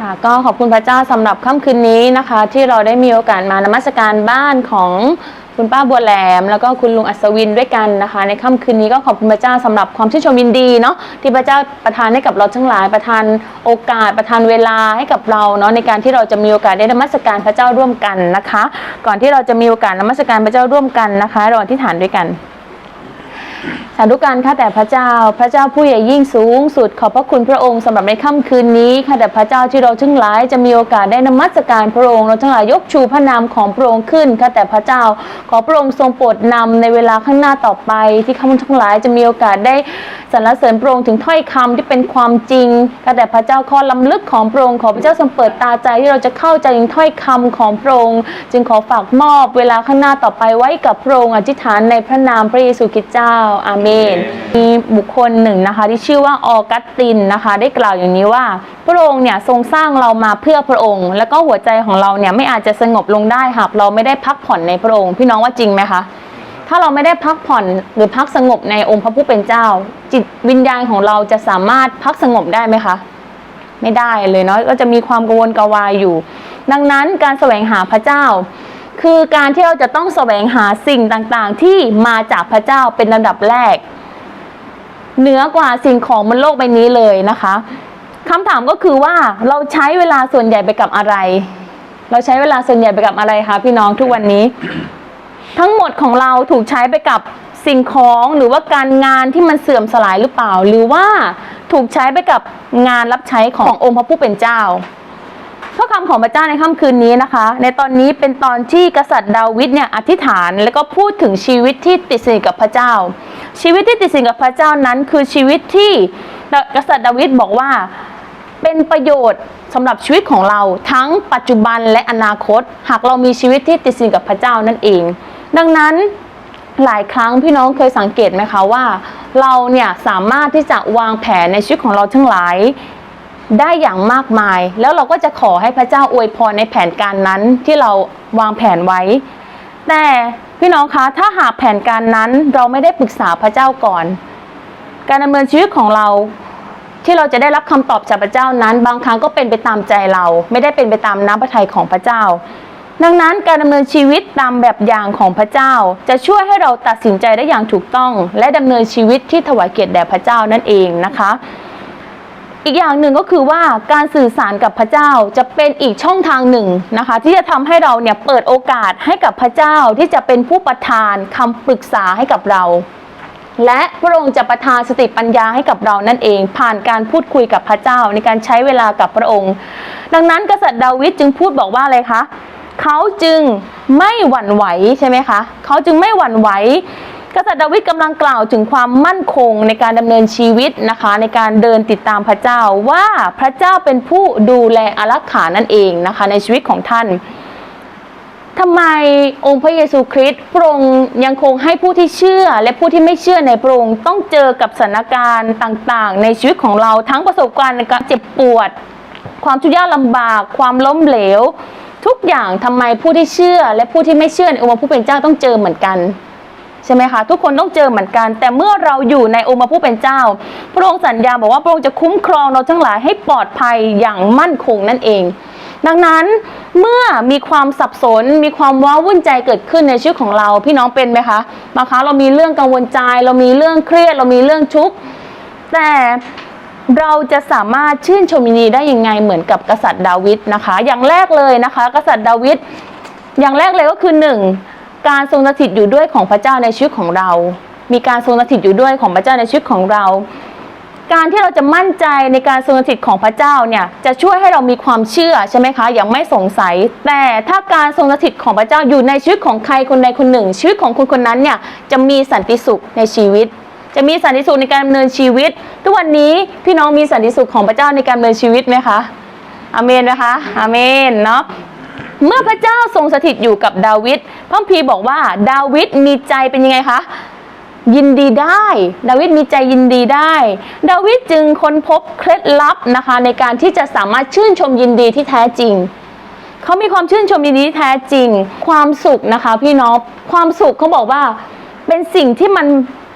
ค่ะ ก็ขอบคุณพระเจ้าสำหรับค่ำคืนนี้นะคะ ที่เราได้มีโอกาสมานมัสการบ้านของคุณป้าบัวแหลม แล้วก็คุณลุงอัศวินด้วยกันนะคะ ในค่ำคืนนี้ก็ขอบคุณพระเจ้าสำหรับความชื่นชมยินดีเนาะที่พระเจ้าประทานให้กับเราทั้งหลายประทานโอกาสประทานเวลาให้กับเราเนาะในการที่เราจะมีโอกาสได้นมัสการพระเจ้าร่วมกันนะคะ ก่อนที่เราจะมีโอกาสนมัสการพระเจ้าร่วมกันนะคะเราอธิษฐานด้วยกันาธุการข้าแต่พระเจ้า พระเจ้าผู้ใหญ่ยิ่งสูงสุด ขอบพระคุณพระองค์สำหรับในค่ำคืนนี้ข้าแต่พระเจ้าที่เราทั้งหลายจะมีโอกาสได้นมัสการพระองค์เราทั้งหลายยกชูพระนามของพระองค์ขึ้นข้าแต่พระเจ้า ขอพระองค์ทรงโปรดนำในเวลาข้างหน้าต่อไป ที่ข้าพเจ้าทั้งหลายจะมีโอกาสได้สรรเสริญพระองค์ถึงถ้อยคำที่เป็นความจริงข้าแต่พระเจ้าข้อล้ำลึกของพระองค์ขอพระเจ้าทรงเปิดตาใจที่เราจะเข้าใจถึงถ้อยคำของพระองค์จึงขอฝากมอบเวลาข้างหน้าต่อไปไว้กับพระองค์อธิษฐานในพระนามพระเยซูคริสต์เจ้าอาเมนมีบุคคลหนึ่งนะคะ ที่ชื่อว่าออกัสตินนะคะ ได้กล่าวอย่างนี้ว่า พระองค์เนี่ยทรงสร้างเรามาเพื่อพระองค์ แล้วก็หัวใจของเราเนี่ยไม่อาจจะสงบลงได้หากเราไม่ได้พักผ่อนในพระองค์ พี่น้องว่าจริงไหมคะถ้าเราไม่ได้พักผ่อนหรือพักสงบในองค์พระผู้เป็นเจ้า จิตวิญญาณของเราจะสามารถพักสงบได้ไหมคะ ไม่ได้เลยเนาะก็จะมีความกังวลกระวายอยู่ ดังนั้นการแสวงหาพระเจ้า คือการที่เราจะต้องแสวงหาสิ่งต่างๆ ที่มาจากพระเจ้าเป็นลำดับแรก เหนือกว่าสิ่งของบนโลกใบนี้เลยนะคะคำถามก็คือว่าเราใช้เวลาส่วนใหญ่ไปกับอะไร เราใช้เวลาส่วนใหญ่ไปกับอะไรคะพี่น้องทุกวันนี้ ทั้งหมดของเราถูกใช้ไปกับสิ่งของหรือว่าการงานที่มันเสื่อมสลายหรือเปล่า หรือว่าถูกใช้ไปกับงานรับใช้ขององค์พระผู้เป็นเจ้า พระคำของพระเจ้าในค่ำคืนนี้นะคะ ในตอนนี้เป็นตอนที่กษัตริย์ดาวิดเนี่ยอธิษฐานแล้วก็พูดถึงชีวิตที่ติดสนิทกับพระเจ้า ชีวิตที่ติดสนิทกับพระเจ้านั้น คือชีวิตที่กษัตริย์ดาวิดบอกว่าเป็นประโยชน์สำหรับชีวิตของเราทั้งปัจจุบันและอนาคต หากเรามีชีวิตที่ติดสนิทกับพระเจ้านั่นเอง ดังนั้นหลายครั้งพี่น้องเคยสังเกตไหมคะว่า เราเนี่ยสามารถที่จะวางแผนในชีวิตของเราทั้งหลาย ได้อย่างมากมาย แล้วเราก็จะขอให้พระเจ้าอวยพรในแผนการนั้นที่เราวางแผนไว้ แต่พี่น้องคะถ้าหากแผนการนั้นเราไม่ได้ปรึกษาพระเจ้าก่อน การดำเนินชีวิตของเราที่เราจะได้รับคำตอบจากพระเจ้านั้น บางครั้งก็เป็นไปตามใจเรา ไม่ได้เป็นไปตามน้ำพระทัยของพระเจ้า ดังนั้นการดำเนินชีวิตตามแบบอย่างของพระเจ้า จะช่วยให้เราตัดสินใจได้อย่างถูกต้อง และดำเนินชีวิตที่ถวายเกียรติแด่พระเจ้านั่นเองนะคะ อีกอย่างหนึ่งก็คือว่าการสื่อสารกับพระเจ้าจะเป็นอีกช่องทางหนึ่งนะคะ ที่จะทำให้เราเนี่ยเปิดโอกาสให้กับพระเจ้าที่จะเป็นผู้ประทานคำปรึกษาให้กับเรา และพระองค์จะประทานสติปัญญาให้กับเรานั่นเอง ผ่านการพูดคุยกับพระเจ้าในการใช้เวลากับพระองค์ ดังนั้นกษัตริย์ดาวิดจึงพูดบอกว่าอะไรคะเขาจึงไม่หวั่นไหวใช่ไหมคะเขาจึงไม่หวั่นไหว กษัตริย์ดาวิดกำลังกล่าวถึงความมั่นคงในการดำเนินชีวิตนะคะ ในการเดินติดตามพระเจ้าว่าพระเจ้าเป็นผู้ดูแลอารักขานั่นเองนะคะ ในชีวิตของท่านทำไมองค์พระเยซูคริสต์พระองค์ยังคงให้ผู้ที่เชื่อและผู้ที่ไม่เชื่อในพระองค์ต้องเจอกับสถานการณ์ต่างๆ ในชีวิตของเราทั้งประสบการณ์การเจ็บปวด ความทุกข์ยากลำบาก ความล้มเหลว ทุกอย่างทำไมผู้ที่เชื่อและผู้ที่ไม่เชื่อในองค์พระผู้เป็นเจ้าต้องเจอเหมือนกัน ใช่ไหมคะทุกคนต้องเจอเหมือนกัน แต่เมื่อเราอยู่ในองค์พระผู้เป็นเจ้า พระองค์สัญญาบอกว่าพระองค์จะคุ้มครองเราทั้งหลายให้ปลอดภัยอย่างมั่นคงนั่นเอง ดังนั้นเมื่อมีความสับสน มีความว้าวุ่นใจเกิดขึ้นในชีวิตของเราพี่น้องเป็นไหมคะบางครั้งเรามีเรื่องกังวลใจ เรามีเรื่องเครียด เรามีเรื่องทุกข์แต่เราจะสามารถชื่นชมยินดีได้ยังไงเหมือนกับกษัตริย์ดาวิดนะคะ อย่างแรกเลยนะคะ กษัตริย์ดาวิดอย่างแรกเลยก็คือหนึ่ง การทรงสถิตอยู่ด้วยของพระเจ้าในชีวิตของเรา มีการทรงสถิตอยู่ด้วยของพระเจ้าในชีวิตของเรา การที่เราจะมั่นใจในการทรงสถิตของพระเจ้าเนี่ยจะช่วยให้เรามีความเชื่อใช่ไหมคะ อย่างไม่สงสัย แต่ถ้าการทรงสถิตของพระเจ้าอยู่ในชีวิตของใครคนใดคนหนึ่ง ชีวิตของคนคนนั้นเนี่ยจะมีสันติสุขในชีวิต จะมีสันติสุขในการดำเนินชีวิต ทุกวันนี้พี่น้องมีสันติสุขของพระเจ้าในการดำเนินชีวิตไหมคะอเมนนะคะอเมนเนาะ เมื่อพระเจ้าทรงสถิตอยู่กับดาวิดพระคัมภีร์บอกว่า ดาวิดมีใจเป็นยังไงคะยินดีได้ ดาวิดมีใจยินดีได้ ดาวิดจึงค้นพบเคล็ดลับนะคะ ในการที่จะสามารถชื่นชมยินดีที่แท้จริง เขามีความชื่นชมยินดีที่แท้จริง ความสุขนะคะ พี่น้องความสุขเขาบอกว่าเป็นสิ่งที่มัน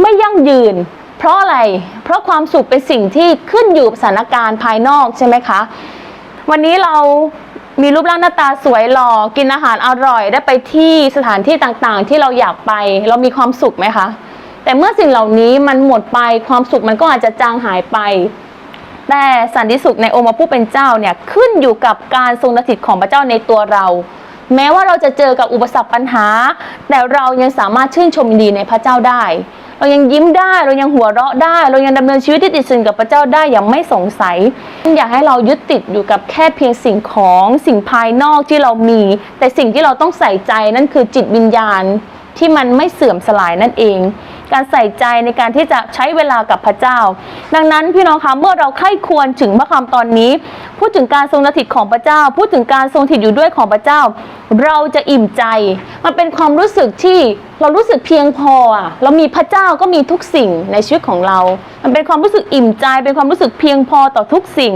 ไม่ยั่งยืน เพราะอะไร เพราะความสุขเป็นสิ่งที่ขึ้นอยู่สถานการณ์ภายนอกใช่ไหมคะ วันนี้เรา มีรูปร่างหน้าตาสวยหล่อกินอาหารอร่อยได้ไปที่สถานที่ต่างๆ ที่เราอยากไป เรามีความสุขไหมคะ แต่เมื่อสิ่งเหล่านี้มันหมดไปความสุขมันก็อาจจะจางหายไป แต่สันติสุขในองค์พระผู้เป็นเจ้าเนี่ยขึ้นอยู่กับการทรงสถิตของพระเจ้าในตัวเรา แม้ว่าเราจะเจอกับอุปสรรคปัญหา แต่เรายังสามารถชื่นชมยินดีในพระเจ้าได้ เรายังยิ้มได้เรายังหัวเราะได้ เรายังดำเนินชีวิตที่ติดสินกับพระเจ้าได้อย่างไม่สงสัยอยากให้เรายึดติดอยู่กับแค่เพียงสิ่งของสิ่งภายนอกที่เรามี แต่สิ่งที่เราต้องใส่ใจนั่นคือจิตวิญญาณที่มันไม่เสื่อมสลายนั่นเอง การใส่ใจในการที่จะใช้เวลากับพระเจ้า ดังนั้นพี่น้องคะเมื่อเราใคร่ควรถึงพระคำตอนนี้ พูดถึงการทรงสถิตของพระเจ้า พูดถึงการทรงสถิตอยู่ด้วยของพระเจ้า เราจะอิ่มใจ มันเป็นความรู้สึกที่เรารู้สึกเพียงพออะเรามีพระเจ้าก็มีทุกสิ่งในชีวิตของเรา มันเป็นความรู้สึกอิ่มใจ เป็นความรู้สึกเพียงพอต่อทุกสิ่ง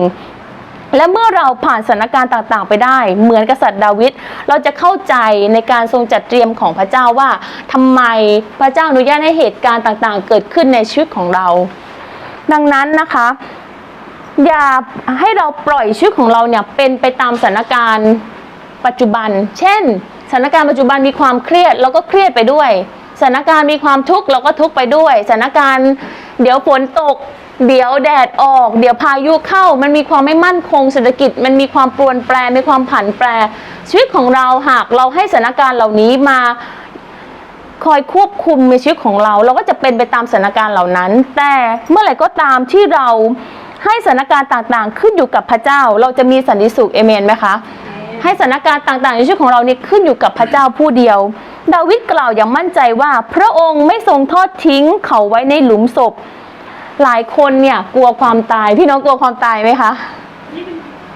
และเมื่อเราผ่านสถานการณ์ต่างๆ ไปได้ เหมือนกษัตริย์ดาวิดเราจะเข้าใจในการทรงจัดเตรียมของพระเจ้าว่าทำไมพระเจ้าอนุญาตให้เหตุการณ์ต่างๆ เกิดขึ้นในชีวิตของเรา ดังนั้นนะคะ อย่าให้เราปล่อยชีวิตของเราเนี่ยเป็นไปตามสถานการณ์ปัจจุบัน เช่น สถานการณ์ปัจจุบันมีความเครียดเราก็เครียดไปด้วย สถานการณ์มีความทุกข์เราก็ทุกข์ไปด้วย สถานการณ์ เดี๋ยวฝนตก เดี๋ยวแดดออก เดี๋ยวพายุเข้า มันมีความไม่มั่นคงเศรษฐกิจ มันมีความปรวนแปร มีความผันแปร ชีวิตของเราหากเราให้สถานการณ์เหล่านี้มาคอยควบคุมในชีวิตของเรา เราก็จะเป็นไปตามสถานการณ์เหล่านั้น แต่เมื่อไหร่ก็ตามที่เราให้สถานการณ์ต่างๆ ขึ้นอยู่กับพระเจ้า เราจะมีสันติสุขเอเมนไหมคะให้สถานการณ์ต่างๆในชีวิตของเราเนี่ยขึ้นอยู่กับพระเจ้าผู้เดียว ดาวิดกล่าวอย่างมั่นใจว่า พระองค์ไม่ทรงทอดทิ้งเขาไว้ในหลุมศพ หลายคนเนี่ยกลัวความตาย พี่น้องกลัวความตายไหมคะ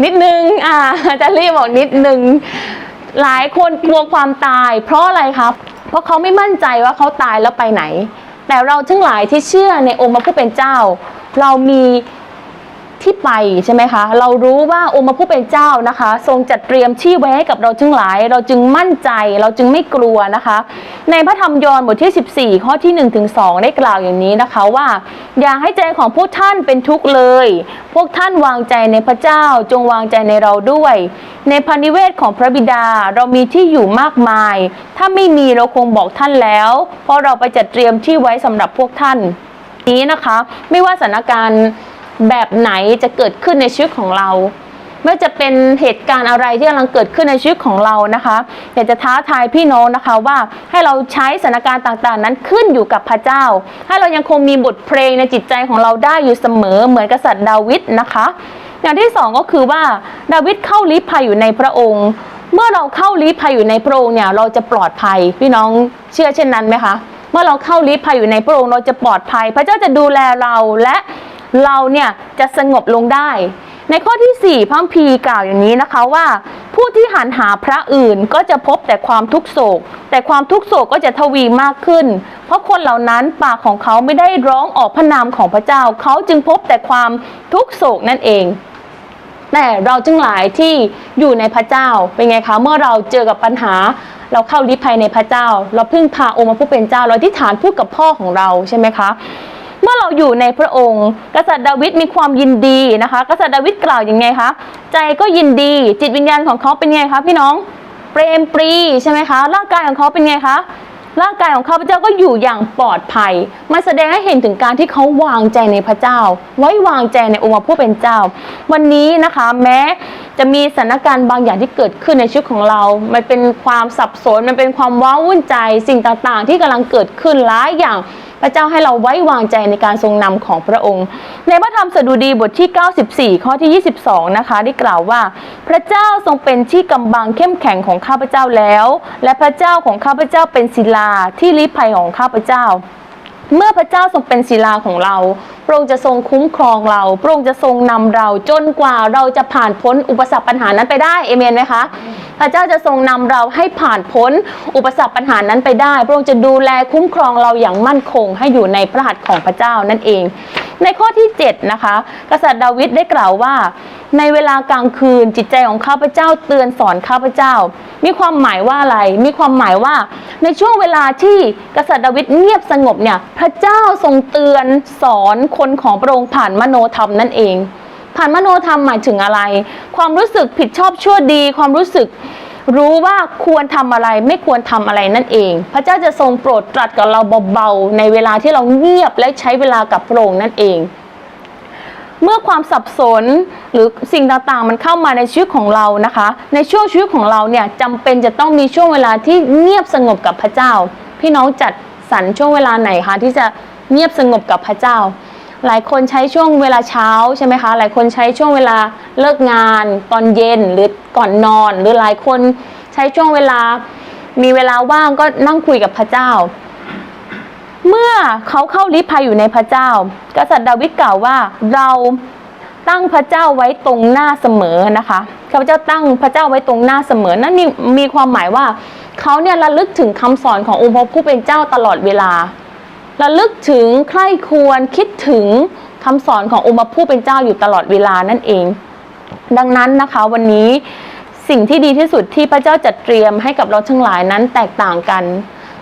นิดนึงอ่าจะรีบบอกนิดนึง หลายคนกลัวความตาย เพราะอะไรครับ เพราะเขาไม่มั่นใจว่าเขาตายแล้วไปไหน แต่เราทั้งหลายที่เชื่อในองค์พระผู้เป็นเจ้า เรามี ที่ไปใช่ไหมคะ เรารู้ว่าองค์พระผู้เป็นเจ้านะคะ ทรงจัดเตรียมที่ไว้ให้กับเราทั้งหลาย เราจึงมั่นใจ เราจึงไม่กลัวนะคะ ในพระธรรมยอห์นบทที่ 14 ข้อที่1ถึง2ได้กล่าวอย่างนี้นะคะว่า อย่าให้ใจของพวกท่านเป็นทุกข์เลย พวกท่านวางใจในพระเจ้าจงวางใจในเราด้วย ในพันิเวศของพระบิดาเรามีที่อยู่มากมาย ถ้าไม่มีเราคงบอกท่านแล้ว เพราะเราไปจัดเตรียมที่ไว้สำหรับพวกท่านนี้นะคะ ไม่ว่าสถานการณ์ แบบไหนจะเกิดขึ้นในชีวิตของเราไม่ว่าจะเป็นเหตุการณ์อะไรที่กำลังเกิดขึ้นในชีวิตของเรานะคะอยากจะท้าทายพี่น้องนะคะว่าให้เราใช้สถานการณ์ต่างๆ นั้นขึ้นอยู่กับพระเจ้า ให้เรายังคงมีบทเพลงในจิตใจของเราได้อยู่เสมอเหมือนกษัตริย์ดาวิดนะคะ อย่างที่สองก็คือว่าดาวิดเข้าลี้ภัยอยู่ในพระองค์ เมื่อเราเข้าลี้ภัยอยู่ในพระองค์เนี่ยเราจะปลอดภัยพี่น้องเชื่อเช่นนั้นไหมคะเมื่อเราเข้าลี้ภัยอยู่ในพระองค์เราจะปลอดภัย พระเจ้าจะดูแลเราและ เราเนี่ยจะสงบลงได้ ในข้อที่ 4พระคัมภีกล่าวอย่างนี้นะคะว่า ผู้ที่หันหาพระอื่นก็จะพบแต่ความทุกโศก แต่ความทุกโศกก็จะทวีมากขึ้น เพราะคนเหล่านั้นปากของเขาไม่ได้ร้องออกพระนามของพระเจ้า เขาจึงพบแต่ความทุกโศกนั่นเองแต่เราจึงหลายที่อยู่ในพระเจ้าเป็นไงคะเมื่อเราเจอกับปัญหา เราเข้าลิภัยในพระเจ้า เราพึ่งพาองค์พระผู้เป็นเจ้า เราที่ฐานพูดกับพ่อของเราใช่ไหมคะ เมื่อเราอยู่ในพระองค์ กษัตริย์ดาวิดมีความยินดีนะคะ กษัตริย์ดาวิดกล่าวอย่างไงคะใจก็ยินดี จิตวิญญาณของเขาเป็นไงคะพี่น้องเปรมปรีใช่ไหมคะร่างกายของเขาเป็นไงคะร่างกายของข้าพเจ้าก็อยู่อย่างปลอดภัย มันแสดงให้เห็นถึงการที่เขาวางใจในพระเจ้า ไว้วางใจในองค์พระผู้เป็นเจ้า วันนี้นะคะแม้จะมีสถานการณ์บางอย่างที่เกิดขึ้นในชีวิตของเรา มันเป็นความสับสน มันเป็นความว้าวุ่นใจ สิ่งต่างๆ ที่กำลังเกิดขึ้นหลายอย่าง พระเจ้าให้เราไว้วางใจในการทรงนำของพระองค์ ในพระธรรมสดุดีบทที่ 94 ข้อที่ 22 นะคะ ได้กล่าวว่า พระเจ้าทรงเป็นที่กำบังเข้มแข็งของข้าพเจ้าแล้ว และพระเจ้าของข้าพเจ้าเป็นศิลาที่ลี้ภัยของข้าพเจ้า เมื่อพระเจ้าทรงเป็นศิลาของเรา พระองค์จะทรงคุ้มครองเรา พระองค์จะทรงนำเราจนกว่าเราจะผ่านพ้นอุปสรรคปัญหานั้นไปได้ เอเมนไหมคะ พระเจ้าจะทรงนำเราให้ผ่านพ้นอุปสรรคปัญหานั้นไปได้ พระองค์จะดูแลคุ้มครองเราอย่างมั่นคงให้อยู่ในพระหัตถ์ของพระเจ้านั่นเอง ในข้อที่ 7 นะคะ กษัตริย์ดาวิดได้กล่าวว่า ในเวลากลางคืนจิตใจของข้าพเจ้าเตือนสอนข้าพเจ้า มีความหมายว่าอะไร มีความหมายว่า ในช่วงเวลาที่กษัตริย์ดาวิดเงียบสงบเนี่ยพระเจ้าทรงเตือนสอนคนของพระองค์ผ่านมโนธรรมนั่นเอง ผ่านมโนธรรมหมายถึงอะไร ความรู้สึกผิดชอบชั่วดี ความรู้สึกรู้ว่าควรทำอะไรไม่ควรทำอะไรนั่นเอง พระเจ้าจะทรงโปรดตรัสกับเราเบาๆในเวลาที่เราเงียบและใช้เวลากับพระองค์นั่นเอง เมื่อความสับสนหรือสิ่งต่างๆ มันเข้ามาในชีวิตของเรานะคะ ในช่วงชีวิตของเราเนี่ยจำเป็นจะต้องมีช่วงเวลาที่เงียบสงบกับพระเจ้า พี่น้องจัด สรรช่วงเวลาไหนคะที่จะเงียบสงบกับพระเจ้า หลายคนใช้ช่วงเวลาเช้าใช่ไหมคะ หลายคนใช้ช่วงเวลาเลิกงาน ตอนเย็นหรือก่อนนอน หรือหลายคนใช้ช่วงเวลามีเวลาว่างก็นั่งคุยกับพระเจ้า เมื่อเขาเข้าลิภัยอยู่ในพระเจ้า กษัตริย์ดาวิดกล่าวว่าเรา ตั้งพระเจ้าไว้ตรงหน้าเสมอนะคะข้าพเจ้าตั้งพระเจ้าไว้ตรงหน้าเสมอ นั่นมีมีความหมายว่าเขาเนี่ยระลึกถึงคำสอนขององค์พระผู้เป็นเจ้าตลอดเวลา ระลึกถึงใคร่ควรคิดถึงคำสอนขององค์พระผู้เป็นเจ้าอยู่ตลอดเวลานั่นเอง ดังนั้นนะคะวันนี้สิ่งที่ดีที่สุดที่พระเจ้าจัดเตรียมให้กับเราทั้งหลายนั้นแตกต่างกัน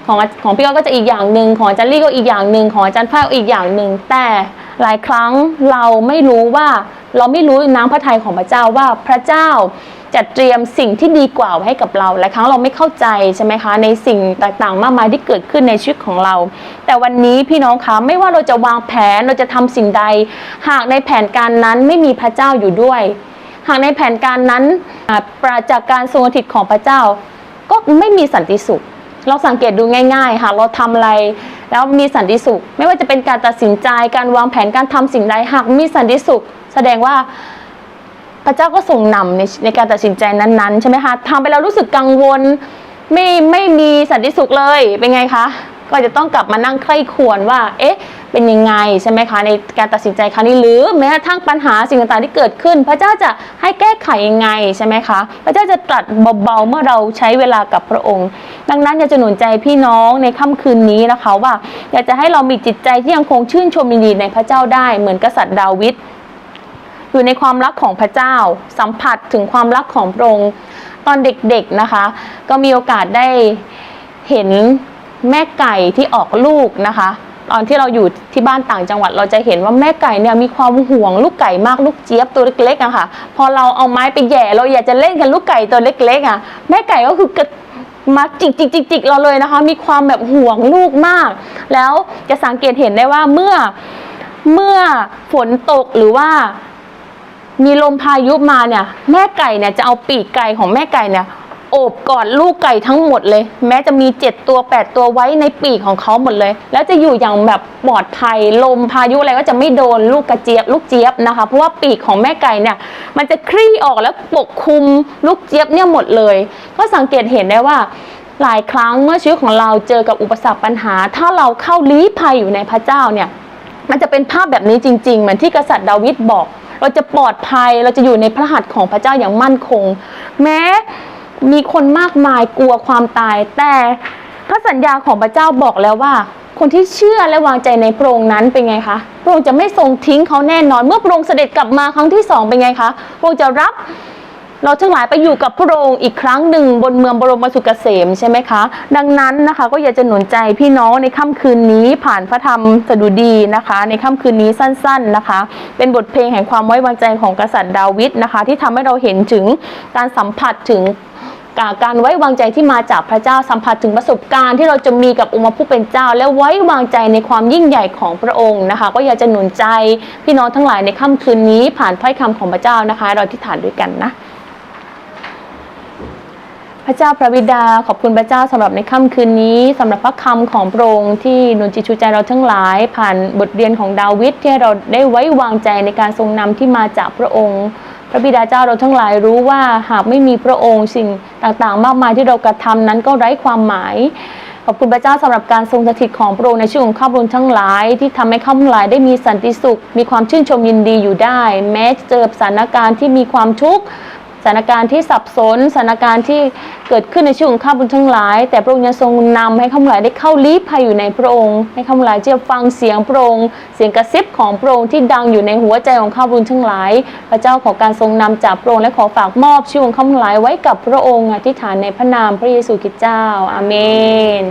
ของของพี่ก้อยก็จะอีกอย่างหนึ่งของอาจารย์ลี่ก็อีกอย่างหนึ่งของอาจารย์ฝ้ายก็อีกอย่างหนึ่งแต่หลายครั้งเราไม่รู้ว่า เราไม่รู้น้ำพระทัยของพระเจ้าว่าพระเจ้าจัดเตรียมสิ่งที่ดีกว่าไว้ให้กับเราหลายครั้งเราไม่เข้าใจใช่ไหมคะในสิ่งต่างๆ มากมายที่เกิดขึ้นในชีวิตของเรา แต่วันนี้พี่น้องคะไม่ว่าเราจะวางแผนเราจะทำสิ่งใด หากในแผนการนั้นไม่มีพระเจ้าอยู่ด้วย หากในแผนการนั้นปราจากการทรงสถิตของพระเจ้า ก็ไม่มีสันติสุข เราสังเกตดูง่าย ๆ ค่ะ เราทำอะไร แล้วมีสันติสุข ไม่ว่าจะเป็นการตัดสินใจการวางแผนการทำสิ่งใดหากมีสันติสุข แสดงว่าพระเจ้าก็ส่งนำในในการตัดสินใจนั้นๆใช่ไหมคะทำไปแล้วรู้สึกกังวล ไม่ไม่มีสันติสุขเลยเป็นไงคะ ก็จะต้องกลับมานั่งใคร่ควรว่า เอ๊ะ เป็นยังไงใช่ไหมคะในการตัดสินใจครั้งนี้หรือแม้กระทั่งปัญหาสิ่งต่างๆที่เกิดขึ้น พระเจ้าจะให้แก้ไขยังไงใช่ไหมคะ พระเจ้าจะตรัสเบาๆเมื่อเราใช้เวลากับพระองค์ ดังนั้นอยากจะหนุนใจพี่น้องในค่ำคืนนี้นะคะว่า อยากจะให้เรามีจิตใจที่ยังคงชื่นชมยินดีในพระเจ้าได้เหมือนกษัตริย์ดาวิดอยู่ในความรักของพระเจ้า สัมผัสถึงความรักของพระองค์ตอนเด็กๆนะคะ ก็มีโอกาสได้เห็น แม่ไก่ที่ออกลูกนะคะ ตอนที่เราอยู่ที่บ้านต่างจังหวัดเราจะเห็นว่าแม่ไก่เนี่ยมีความห่วงลูกไก่มากลูกเจี๊ยบตัวเล็กๆอะค่ะ พอเราเอาไม้ไปแย่เราอยากจะเล่นกับลูกไก่ตัวเล็กๆอะแม่ไก่ก็คือกระมาจิกจิกจิกจิกเราเลยนะคะ มีความแบบห่วงลูกมาก แล้วจะสังเกตเห็นได้ว่าเมื่อเมื่อฝนตกหรือว่า มีลมพายุมาเนี่ย แม่ไก่เนี่ยจะเอาปีกไก่ของแม่ไก่เนี่ย โอบกอดลูกไก่ทั้งหมดเลย แม้จะมีเจ็ดตัวแปดตัวไว้ในปีกของเขาหมดเลย แล้วจะอยู่อย่างแบบปลอดภัยลมพายุอะไรก็จะไม่โดนลูกกระเจี๊ยบลูกเจี๊ยบนะคะ เพราะว่าปีกของแม่ไก่เนี่ย มันจะคลี่ออกแล้วปกคลุมลูกเจี๊ยบเนี่ยหมดเลย ก็สังเกตเห็นได้ว่าหลายครั้งเมื่อชีวิตของเราเจอกับอุปสรรคปัญหา ถ้าเราเข้าลี้ภัยอยู่ในพระเจ้าเนี่ย มันจะเป็นภาพแบบนี้จริง ๆ เหมือนที่กษัตริย์ดาวิดบอก เราจะปลอดภัยเราจะอยู่ในพระหัตถ์ของพระเจ้าอย่างมั่นคง แม้ มีคนมากมายกลัวความตาย แต่พระสัญญาของพระเจ้าบอกแล้วว่า คนที่เชื่อและวางใจในพระองค์นั้นเป็นไงคะพระองค์จะไม่ทรงทิ้งเขาแน่นอน เมื่อพระองค์เสด็จกลับมาครั้งที่สองเป็นไงคะพระองค์จะรับเราทั้งหลายไปอยู่กับพระองค์อีกครั้งหนึ่งบนเมืองบรมสุขเกษมใช่ไหมคะ ดังนั้นนะคะก็อยากจะหนุนใจพี่น้องในค่ำคืนนี้ผ่านพระธรรมสดุดีนะคะ ในค่ำคืนนี้สั้น ๆนะคะ เป็นบทเพลงแห่งความไว้วางใจของกษัตริย์ดาวิดนะคะ ที่ทำให้เราเห็นถึงการสัมผัสถึง การไว้วางใจที่มาจากพระเจ้าสัมผัสถึงประสบการณ์ที่เราจะมีกับองค์พระผู้เป็นเจ้า และไว้วางใจในความยิ่งใหญ่ของพระองค์นะคะ ก็อยากจะหนุนใจพี่น้องทั้งหลายในค่ำคืนนี้ผ่านถ้อยคำของพระเจ้านะคะ เราที่ฐานด้วยกันนะพระเจ้าพระบิดาขอบคุณพระเจ้าสำหรับในค่ำคืนนี้สำหรับพระคำของพระองค์ที่หนุนจิตชูใจเราทั้งหลาย ผ่านบทเรียนของดาวิดที่เราได้ไว้วางใจในการทรงนำที่มาจากพระองค์ ระบิดาเจ้าเราทั้งหลายรู้ว่าหากไม่มีพระองค์สิ่งต่างๆ มากมายที่เรากระทำนั้นก็ไร้ความหมายขอบคุณพระเจ้าสำหรับการทรงสถิตของพระองค์ในชีวิตของข้าพเจ้าทั้งหลาย ที่ทำให้ข้าพเจ้าทั้งหลายได้มีสันติสุข มีความชื่นชมยินดีอยู่ได้ แม้เจอสถานการณ์ที่มีความทุกข์ ถานการณ์ที่สับสนสถานการณ์ที่เกิดขึ้นในชีวิตของข้าพเจ้าทั้งหลาย แต่พระองค์ยังทรงนำให้ข้าพเจ้าได้เข้าลี้ภัยอยู่ในพระองค์ ให้ข้าพเจ้าจะฟังเสียงพระองค์ เสียงกระซิบของพระองค์ที่ดังอยู่ในหัวใจของข้าพเจ้าทั้งหลาย พระเจ้าขอการทรงนำจากพระองค์และขอฝากมอบชีวิตของข้าพเจ้าทั้งหลายไว้กับพระองค์อธิษฐานในพระนามพระเยซูคริสต์เจ้าอาเมน